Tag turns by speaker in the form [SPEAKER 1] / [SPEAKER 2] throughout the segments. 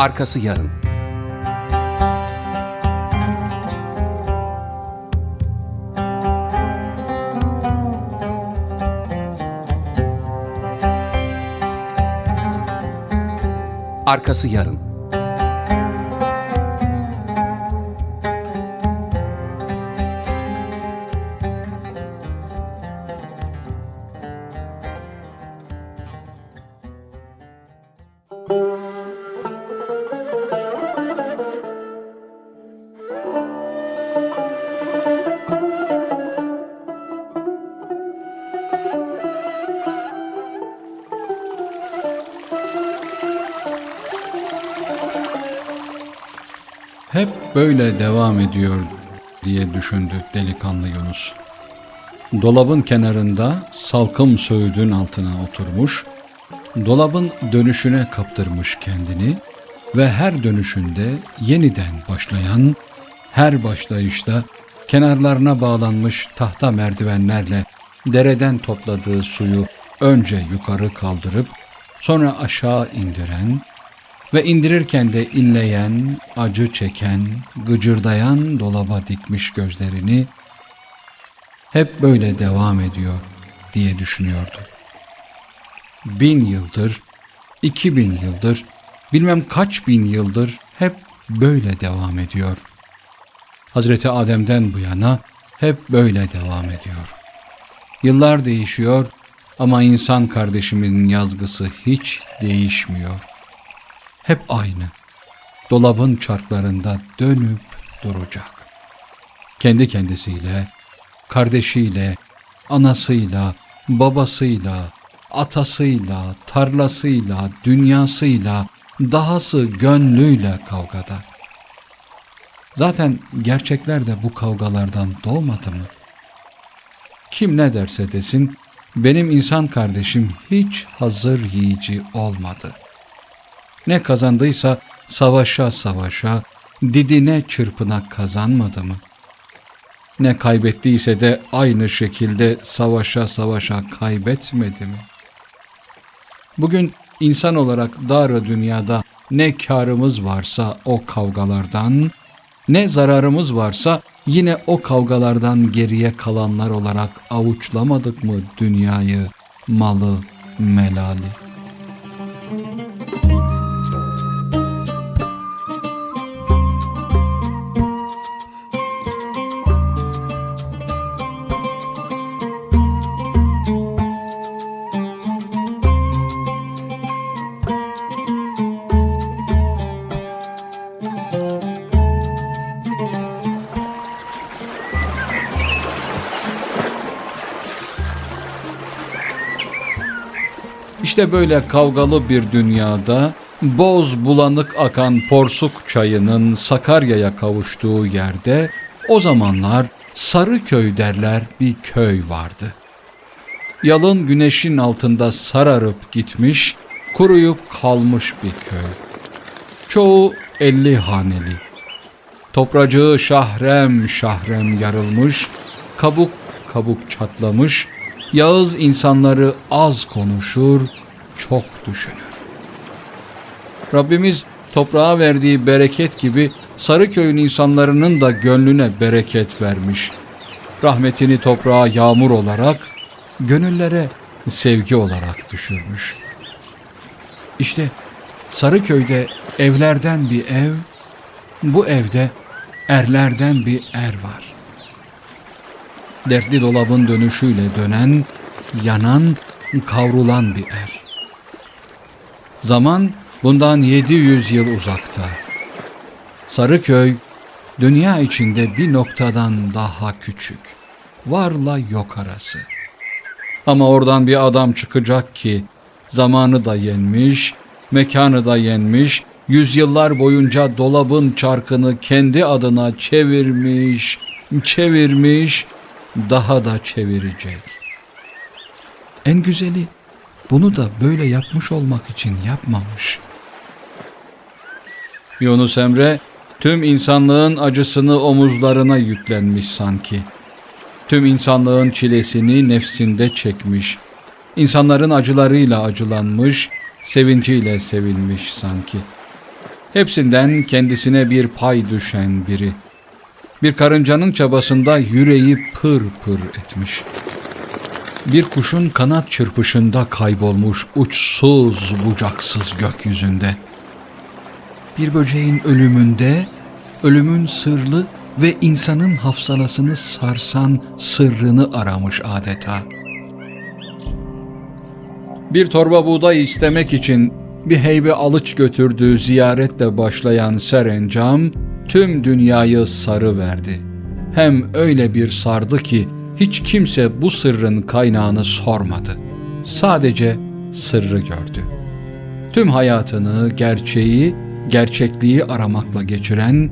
[SPEAKER 1] Arkası yarın. Arkası yarın.
[SPEAKER 2] Hep böyle devam ediyor diye düşündü delikanlı Yunus. Dolabın kenarında salkım söğüdün altına oturmuş, dolabın dönüşüne kaptırmış kendini ve her dönüşünde yeniden başlayan, her başlayışta kenarlarına bağlanmış tahta merdivenlerle dereden topladığı suyu önce yukarı kaldırıp sonra aşağı indiren, ve indirirken de inleyen, acı çeken, gıcırdayan dolaba dikmiş gözlerini hep böyle devam ediyor diye düşünüyordu. Bin yıldır, iki bin yıldır, bilmem kaç bin yıldır hep böyle devam ediyor. Hazreti Adem'den bu yana hep böyle devam ediyor. Yıllar değişiyor ama insan kardeşimin yazgısı hiç değişmiyor hep aynı. Dolabın çarklarında dönüp duracak. Kendi kendisiyle, kardeşiyle, anasıyla, babasıyla, atasıyla, tarlasıyla, dünyasıyla, dahası gönlüyle kavgada. Zaten gerçekler de bu kavgalardan doğmadı mı? Kim ne derse desin, benim insan kardeşim hiç hazır yiyici olmadı.'' Ne kazandıysa savaşa savaşa, didine çırpına kazanmadı mı? Ne kaybettiyse de aynı şekilde savaşa savaşa kaybetmedi mi? Bugün insan olarak dar dünyada ne karımız varsa o kavgalardan, ne zararımız varsa yine o kavgalardan geriye kalanlar olarak avuçlamadık mı dünyayı, malı, melali? İşte böyle kavgalı bir dünyada boz bulanık akan porsuk çayının Sakarya'ya kavuştuğu yerde o zamanlar Sarıköy derler bir köy vardı. Yalın güneşin altında sararıp gitmiş, kuruyup kalmış bir köy. Çoğu elli haneli. Topracığı şahrem şahrem yarılmış, kabuk kabuk çatlamış, Yağız insanları az konuşur, çok düşünür. Rabbimiz toprağa verdiği bereket gibi Sarıköy'ün insanlarının da gönlüne bereket vermiş. Rahmetini toprağa yağmur olarak, gönüllere sevgi olarak düşürmüş. İşte Sarıköy'de evlerden bir ev, bu evde erlerden bir er var dertli dolabın dönüşüyle dönen, yanan, kavrulan bir er. Zaman bundan 700 yıl uzakta. Sarıköy, dünya içinde bir noktadan daha küçük. Varla yok arası. Ama oradan bir adam çıkacak ki, zamanı da yenmiş, mekanı da yenmiş, yüzyıllar boyunca dolabın çarkını kendi adına çevirmiş, çevirmiş, daha da çevirecek. En güzeli bunu da böyle yapmış olmak için yapmamış. Yunus Emre tüm insanlığın acısını omuzlarına yüklenmiş sanki. Tüm insanlığın çilesini nefsinde çekmiş. İnsanların acılarıyla acılanmış, sevinciyle sevilmiş sanki. Hepsinden kendisine bir pay düşen biri. Bir karıncanın çabasında yüreği pır pır etmiş. Bir kuşun kanat çırpışında kaybolmuş uçsuz bucaksız gökyüzünde. Bir böceğin ölümünde, ölümün sırlı ve insanın hafsalasını sarsan sırrını aramış adeta. Bir torba buğday istemek için bir heybe alıç götürdüğü ziyaretle başlayan serencam tüm dünyayı sarı verdi. Hem öyle bir sardı ki hiç kimse bu sırrın kaynağını sormadı. Sadece sırrı gördü. Tüm hayatını, gerçeği, gerçekliği aramakla geçiren,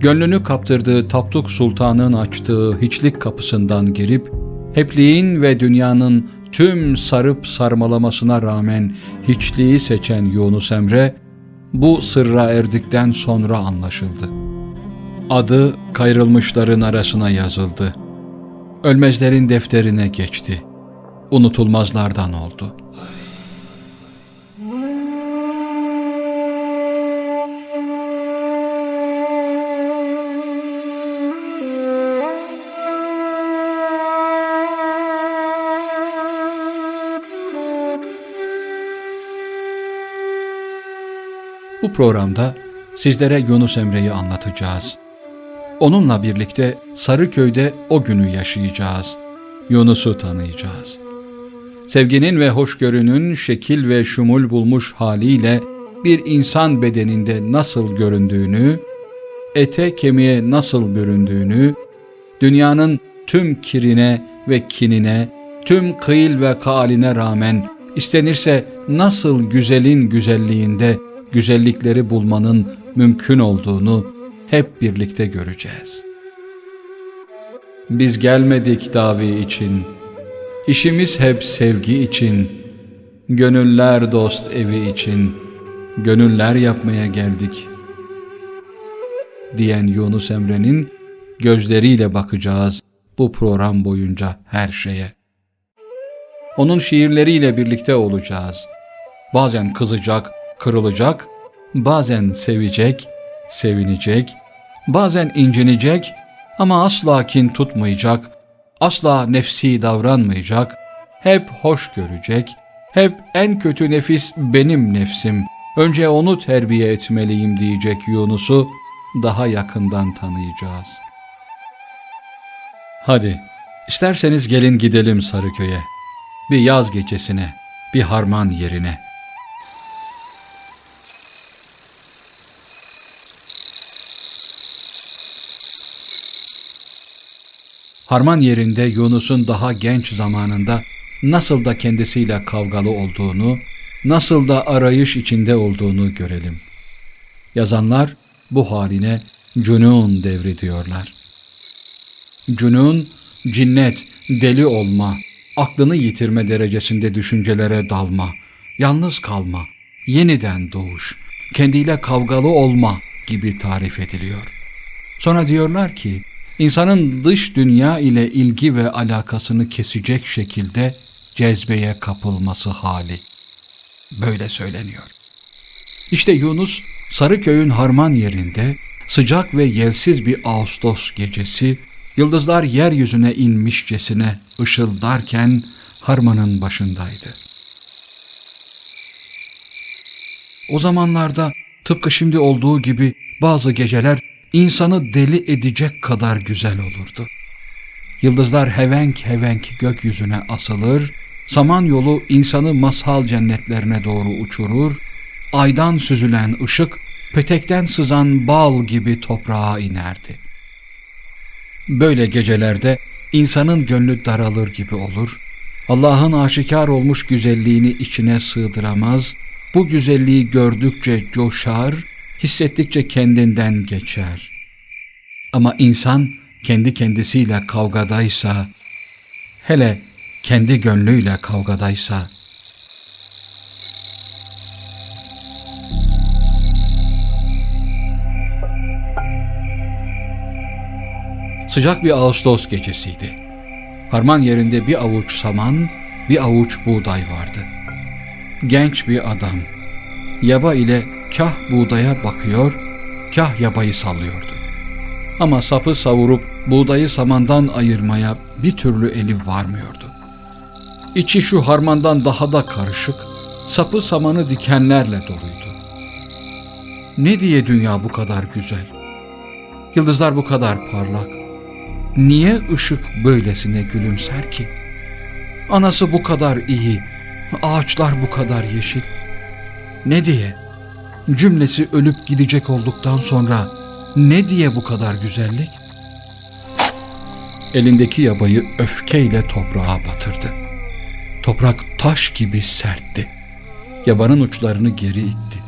[SPEAKER 2] gönlünü kaptırdığı Tapduk Sultan'ın açtığı hiçlik kapısından girip, hepliğin ve dünyanın tüm sarıp sarmalamasına rağmen hiçliği seçen Yunus Emre, bu sırra erdikten sonra anlaşıldı. Adı kayrılmışların arasına yazıldı. Ölmezlerin defterine geçti. Unutulmazlardan oldu. Bu programda sizlere Yunus Emre'yi anlatacağız. Onunla birlikte Sarıköy'de o günü yaşayacağız. Yunus'u tanıyacağız. Sevginin ve hoşgörünün şekil ve şumul bulmuş haliyle bir insan bedeninde nasıl göründüğünü, ete kemiğe nasıl büründüğünü, dünyanın tüm kirine ve kinine, tüm kıyıl ve kaaline rağmen istenirse nasıl güzelin güzelliğinde güzellikleri bulmanın mümkün olduğunu hep birlikte göreceğiz. Biz gelmedik davi için, işimiz hep sevgi için, gönüller dost evi için, gönüller yapmaya geldik. Diyen Yunus Emre'nin gözleriyle bakacağız bu program boyunca her şeye. Onun şiirleriyle birlikte olacağız. Bazen kızacak, kırılacak, bazen sevecek, sevinecek, bazen incinecek ama asla kin tutmayacak, asla nefsi davranmayacak, hep hoş görecek, hep en kötü nefis benim nefsim, önce onu terbiye etmeliyim diyecek Yunus'u daha yakından tanıyacağız. Hadi, isterseniz gelin gidelim Sarıköy'e, bir yaz gecesine, bir harman yerine.'' Harman yerinde Yunus'un daha genç zamanında nasıl da kendisiyle kavgalı olduğunu, nasıl da arayış içinde olduğunu görelim. Yazanlar bu haline cünun devri diyorlar. Cünun, cinnet, deli olma, aklını yitirme derecesinde düşüncelere dalma, yalnız kalma, yeniden doğuş, kendiyle kavgalı olma gibi tarif ediliyor. Sonra diyorlar ki, insanın dış dünya ile ilgi ve alakasını kesecek şekilde cezbeye kapılması hali. Böyle söyleniyor. İşte Yunus Sarıköy'ün harman yerinde sıcak ve yersiz bir Ağustos gecesi yıldızlar yeryüzüne inmişçesine ışıldarken harmanın başındaydı. O zamanlarda tıpkı şimdi olduğu gibi bazı geceler insanı deli edecek kadar güzel olurdu. Yıldızlar hevenk hevenk gökyüzüne asılır, saman yolu insanı masal cennetlerine doğru uçurur, aydan süzülen ışık petekten sızan bal gibi toprağa inerdi. Böyle gecelerde insanın gönlü daralır gibi olur, Allah'ın aşikar olmuş güzelliğini içine sığdıramaz, bu güzelliği gördükçe coşar, hissettikçe kendinden geçer. Ama insan kendi kendisiyle kavgadaysa, hele kendi gönlüyle kavgadaysa, Sıcak bir Ağustos gecesiydi. Harman yerinde bir avuç saman, bir avuç buğday vardı. Genç bir adam, yaba ile kah buğdaya bakıyor, kah yabayı sallıyordu. Ama sapı savurup buğdayı samandan ayırmaya bir türlü eli varmıyordu. İçi şu harmandan daha da karışık, sapı samanı dikenlerle doluydu. Ne diye dünya bu kadar güzel? Yıldızlar bu kadar parlak. Niye ışık böylesine gülümser ki? Anası bu kadar iyi, ağaçlar bu kadar yeşil. Ne diye? Cümlesi ölüp gidecek olduktan sonra ne diye bu kadar güzellik? Elindeki yabayı öfkeyle toprağa batırdı. Toprak taş gibi sertti. Yabanın uçlarını geri itti.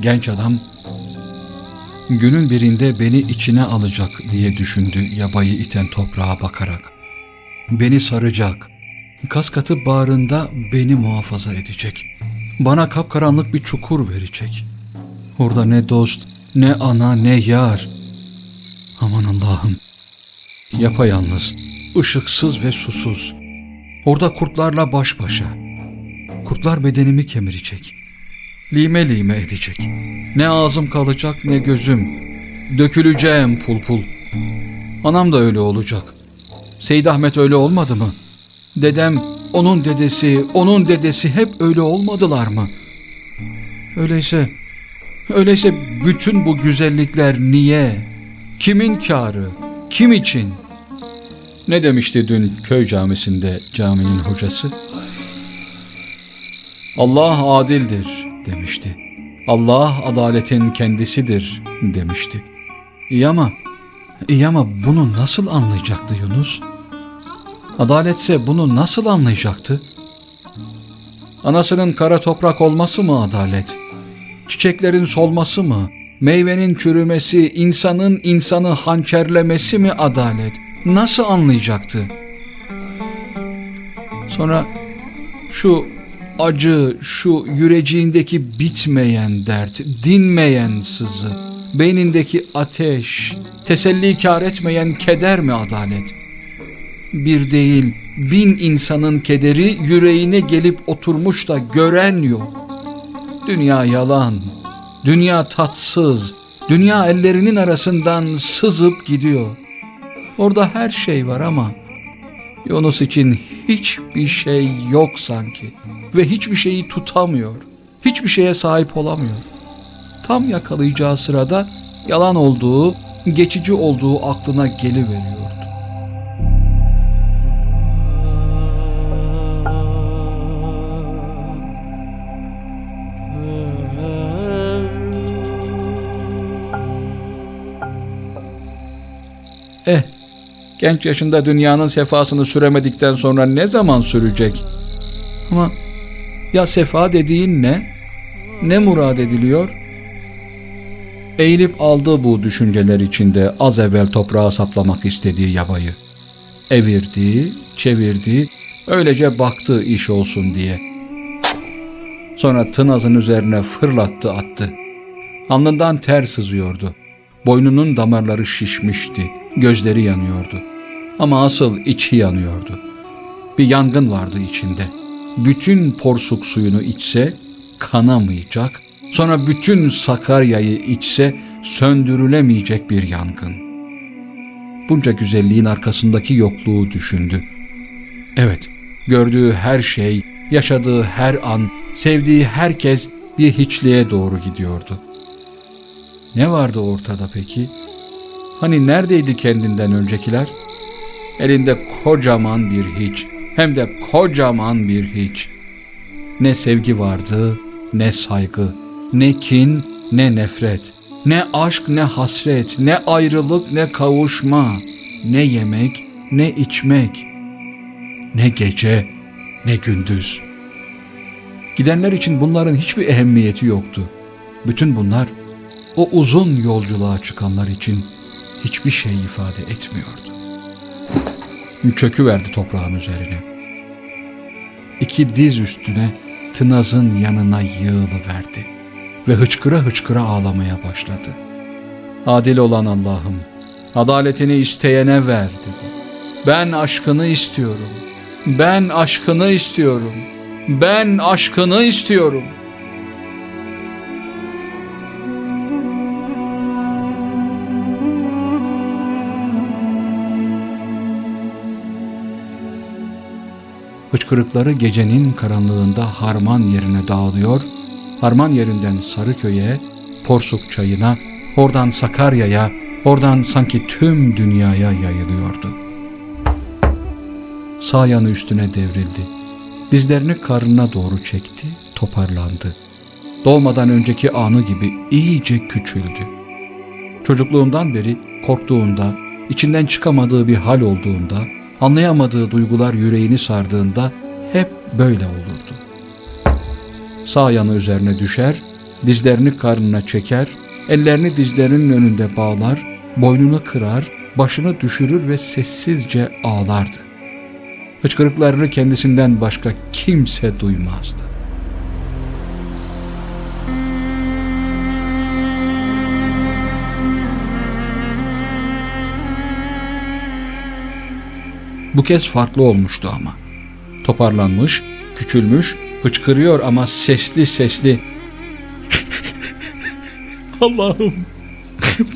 [SPEAKER 2] Genç adam günün birinde beni içine alacak diye düşündü yabayı iten toprağa bakarak. Beni saracak, kas katı bağrında beni muhafaza edecek. Bana kapkaranlık bir çukur verecek. Orada ne dost, ne ana, ne yar. Aman Allah'ım. Yapayalnız, ışıksız ve susuz. Orada kurtlarla baş başa. Kurtlar bedenimi kemirecek. Lime lime edecek. Ne ağzım kalacak ne gözüm. Döküleceğim pul pul. Anam da öyle olacak. Seyit Ahmet öyle olmadı mı? Dedem, onun dedesi, onun dedesi hep öyle olmadılar mı? Öyleyse, öyleyse bütün bu güzellikler niye? Kimin kârı? Kim için? Ne demişti dün köy camisinde caminin hocası? Allah adildir demişti. Allah adaletin kendisidir demişti. İyi ama, iyi ama bunu nasıl anlayacaktı Yunus? Adaletse bunu nasıl anlayacaktı? Anasının kara toprak olması mı adalet? Çiçeklerin solması mı? Meyvenin çürümesi, insanın insanı hançerlemesi mi adalet? Nasıl anlayacaktı? Sonra şu acı, şu yüreciğindeki bitmeyen dert, dinmeyen sızı, beynindeki ateş, teselli kar etmeyen keder mi adalet? Bir değil, bin insanın kederi yüreğine gelip oturmuş da gören yok. Dünya yalan, dünya tatsız, dünya ellerinin arasından sızıp gidiyor. Orada her şey var ama Yunus için hiçbir şey yok sanki ve hiçbir şeyi tutamıyor. Hiçbir şeye sahip olamıyor. Tam yakalayacağı sırada yalan olduğu, geçici olduğu aklına geliveriyordu. Genç yaşında dünyanın sefasını süremedikten sonra ne zaman sürecek? Ama ya sefa dediğin ne? Ne murad ediliyor? Eğilip aldığı bu düşünceler içinde az evvel toprağa saplamak istediği yabayı. Evirdi, çevirdi, öylece baktı iş olsun diye. Sonra tınazın üzerine fırlattı attı. Alnından ter sızıyordu. Boynunun damarları şişmişti, gözleri yanıyordu. Ama asıl içi yanıyordu. Bir yangın vardı içinde. Bütün porsuk suyunu içse kanamayacak, sonra bütün Sakarya'yı içse söndürülemeyecek bir yangın. Bunca güzelliğin arkasındaki yokluğu düşündü. Evet, gördüğü her şey, yaşadığı her an, sevdiği herkes bir hiçliğe doğru gidiyordu. Ne vardı ortada peki? Hani neredeydi kendinden öncekiler? Elinde kocaman bir hiç, hem de kocaman bir hiç. Ne sevgi vardı, ne saygı, ne kin, ne nefret, ne aşk, ne hasret, ne ayrılık, ne kavuşma, ne yemek, ne içmek, ne gece, ne gündüz. Gidenler için bunların hiçbir ehemmiyeti yoktu. Bütün bunlar o uzun yolculuğa çıkanlar için hiçbir şey ifade etmiyordu. Çöküverdi toprağın üzerine. İki diz üstüne tınazın yanına yığılıverdi ve hıçkıra hıçkıra ağlamaya başladı. Adil olan Allah'ım, adaletini isteyene ver dedi. Ben aşkını istiyorum. Ben aşkını istiyorum. Ben aşkını istiyorum. Hıçkırıkları gecenin karanlığında harman yerine dağılıyor, harman yerinden Sarıköy'e, Porsuk çayına, oradan Sakarya'ya, oradan sanki tüm dünyaya yayılıyordu. Sağ yanı üstüne devrildi. Dizlerini karnına doğru çekti, toparlandı. Doğmadan önceki anı gibi iyice küçüldü. Çocukluğundan beri korktuğunda, içinden çıkamadığı bir hal olduğunda, anlayamadığı duygular yüreğini sardığında hep böyle olurdu. Sağ yanı üzerine düşer, dizlerini karnına çeker, ellerini dizlerinin önünde bağlar, boynunu kırar, başını düşürür ve sessizce ağlardı. Hıçkırıklarını kendisinden başka kimse duymazdı. Bu kez farklı olmuştu ama. Toparlanmış, küçülmüş, hıçkırıyor ama sesli sesli. Allah'ım,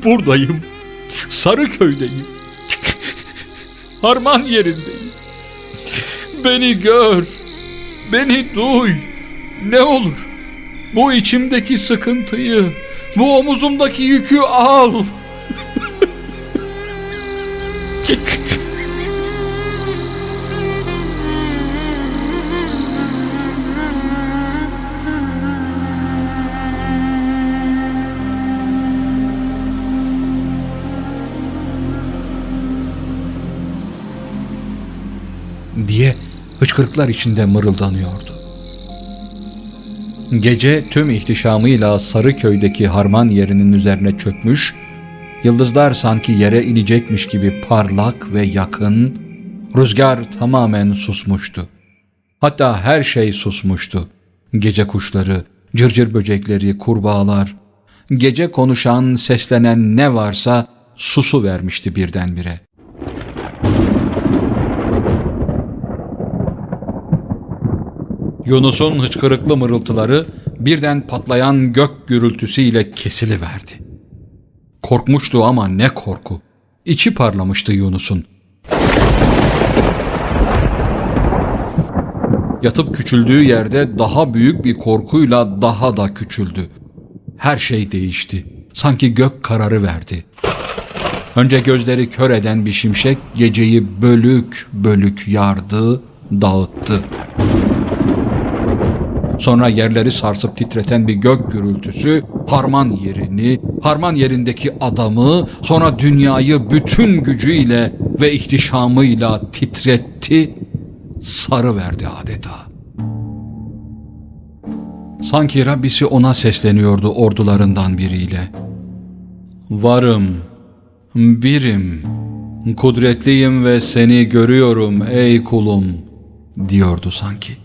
[SPEAKER 2] buradayım, Sarıköy'deyim, harman yerindeyim. Beni gör, beni duy, ne olur. Bu içimdeki sıkıntıyı, bu omuzumdaki yükü al. hıçkırıklar içinde mırıldanıyordu. Gece tüm ihtişamıyla Sarıköy'deki harman yerinin üzerine çökmüş, yıldızlar sanki yere inecekmiş gibi parlak ve yakın, rüzgar tamamen susmuştu. Hatta her şey susmuştu. Gece kuşları, cırcır böcekleri, kurbağalar, gece konuşan, seslenen ne varsa susu vermişti birdenbire. Yunus'un hıçkırıklı mırıltıları birden patlayan gök gürültüsüyle kesiliverdi. Korkmuştu ama ne korku. İçi parlamıştı Yunus'un. Yatıp küçüldüğü yerde daha büyük bir korkuyla daha da küçüldü. Her şey değişti. Sanki gök kararı verdi. Önce gözleri kör eden bir şimşek geceyi bölük bölük yardı, dağıttı. Sonra yerleri sarsıp titreten bir gök gürültüsü harman yerini, harman yerindeki adamı, sonra dünyayı bütün gücüyle ve ihtişamıyla titretti, sarı verdi adeta. Sanki Rabbisi ona sesleniyordu ordularından biriyle. Varım, birim, kudretliyim ve seni görüyorum ey kulum, diyordu sanki.